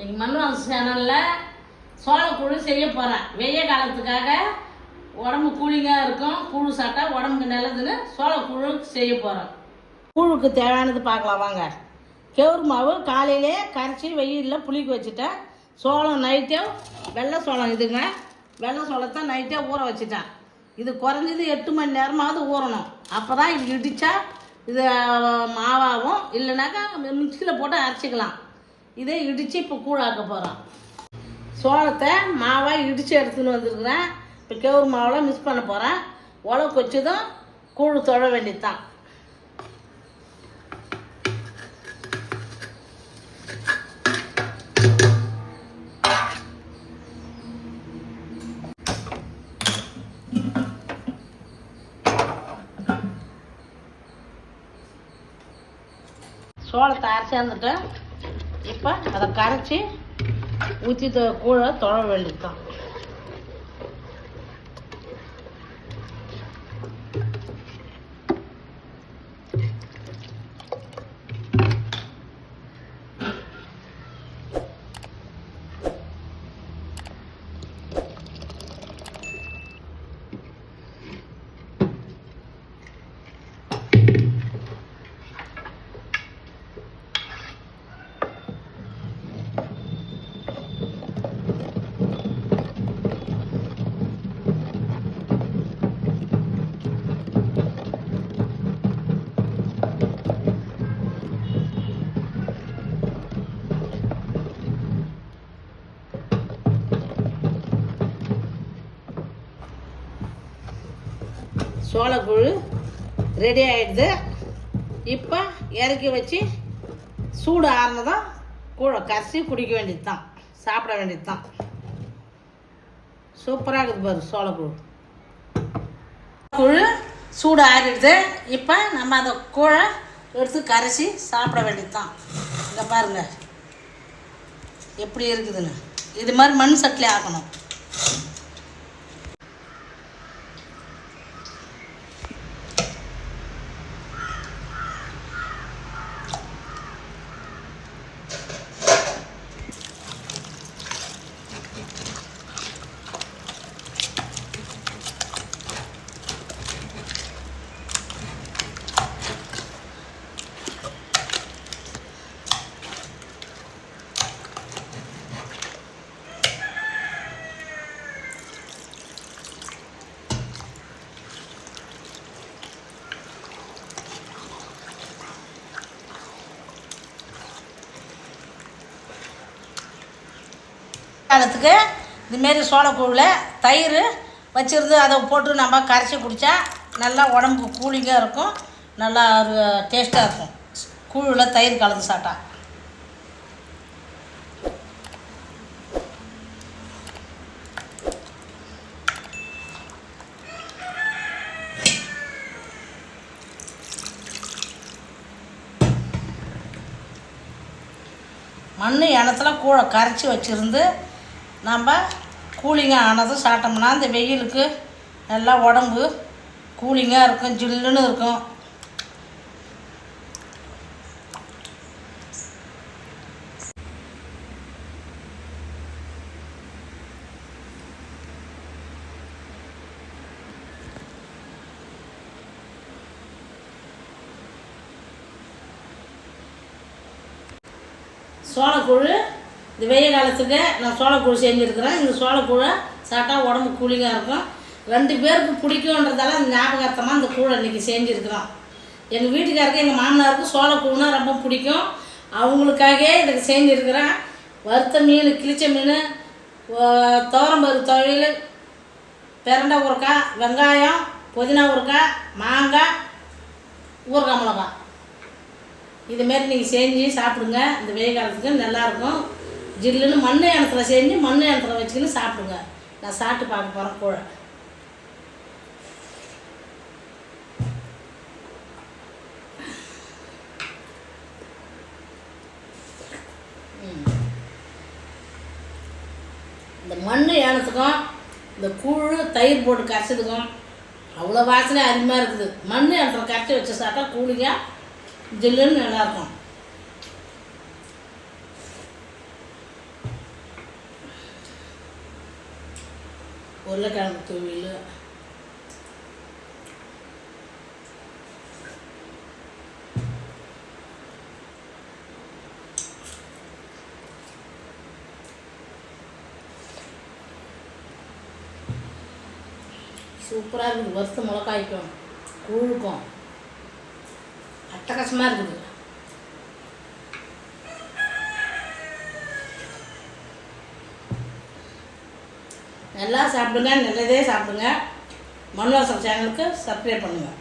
இன்னைக்கு மண்ணுவாங்க சேனலில் சோளக்குழு செய்ய போகிறேன் வெய்ய காலத்துக்காக உடம்பு கூலிங்காக இருக்கும் கூழு சாப்பிட்டா உடம்புக்கு நல்லதுன்னு சோளக்குழு செய்ய போகிறேன் கூழுக்கு தேவையானது பார்க்கலாம் வாங்க. கெவுரு மாவு காலையிலே கரைச்சி வெயிலில் புளிக்க வச்சுட்டேன். சோளம் நைட்டே வெள்ளை சோளம் இதுங்க. வெள்ளை சோளத்தை நைட்டே ஊற வச்சுட்டேன். இது குறைஞ்சது எட்டு மணி நேரமாவது ஊறணும். அப்போ தான் இது இடித்தா இது மாவாகும் இல்லைனாக்கா மிக்சியில் போட்டு அரைச்சிக்கலாம். இதை இடித்து இப்போ கூழாக்க போகிறோம் சோளத்தை மாவாக இடித்து எடுத்துன்னு வந்துருக்குறேன். இப்போ கேவுரு மாவெல்லாம் மிக்ஸ் பண்ண போகிறேன் உழவு கொச்சதும் கூழ் தொழ வேண்டியது தான் சோளத்தை அரைச்சாந்துட்டு இப்போ அதை கரைச்சி ஊற்றி கூழ தொழ வேண்டியது தான் சோளக்குழு ரெடி ஆகிடுது இப்போ இறக்கி வச்சு சூடு ஆறுனதும் கூழ கசி குடிக்க வேண்டியது தான் சாப்பிட வேண்டியது தான் சூப்பராக இருக்குது பாரு சோளக்குழு. குழு சூடு ஆறிடுது. இப்போ நம்ம அந்த கூழை எடுத்து கரைச்சி சாப்பிட வேண்டியது தான் இங்கே பாருங்கள் எப்படி இருக்குதுன்னு. இது மாதிரி மண் சட்டிலே ஆக்கணும். காலத்துக்கு இதுமாரி சோளக்கூழில் தயிர் வச்சிருந்து அதை போட்டு நம்ம கரைச்சி குடித்தா நல்லா உடம்புக்கு கூலிங்காக இருக்கும். நல்லா டேஸ்ட்டாக இருக்கும். கூழில் தயிர் கலந்து சாப்பிட்டா. மண் இனத்தில் கூழை கரைச்சி வச்சுருந்து நம்ம கூலிங்காக ஆனதும் சாப்பிட்டோம்னா இந்த வெயிலுக்கு நல்லா உடம்பு கூலிங்காக இருக்கும் ஜில்லுன்னு இருக்கும். சோளக்குழு இந்த வெயில் காலத்துக்கு நான் சோளக்கூழ் செஞ்சுருக்கிறேன். இந்த சோளக்கூழை சாப்பிட்டா உடம்பு கூலிங்காக இருக்கும். ரெண்டு பேருக்கு பிடிக்குன்றதால அந்த ஞாபகார்த்தமாக இந்த கூழை இன்றைக்கி செஞ்சுருக்கிறோம். எங்கள் வீட்டுக்காருக்கு எங்கள் மாமனாருக்கு சோளக்கூழ்னா ரொம்ப பிடிக்கும். அவங்களுக்காகவே இதுக்கு செஞ்சுருக்கிறேன். வறுத்த மீன் கிழிச்ச மீன் துவரம்பருப்பு துவையல் பெரண்டை ஊறுக்காய் வெங்காயம் புதினா ஊறுக்காய் மாங்காய் ஊறுகாய் மிளகாய். இதுமாரி நீங்கள் செஞ்சு சாப்பிடுங்க. இந்த வெயில் காலத்துக்கு நல்லாயிருக்கும் ஜில்லுன்னு மண் இனத்துல செஞ்சு மண் இனத்துல வச்சுக்கின்னு சாப்பிடுங்க. நான் சாப்பிட்டு பார்க்க போகிறேன் கூழ இந்த மண் ஏனத்துக்கும் இந்த கூழ் தயிர் போட்டு கரைச்சதுக்கும் அவ்வளோ வாசனை அருமையாக இருக்குது. மண் ஏனத்தில் கரைச்சி வச்சு சாப்பிட்டா கூலிங்காக ஜில்லுன்னு நல்லாயிருக்கும் உருளைக்கிழங்கு துவையல் சூப்பராக இருக்குது. வறுத்த மிளகாய்க்கும் கூழுக்கும். அட்டகாசமாக இருக்குது. நல்லா சாப்பிடுங்க நல்லதே சாப்பிடுங்க. மண்வாசம் சேனலுக்கு சப்ஸ்கிரைப் பண்ணுங்கள்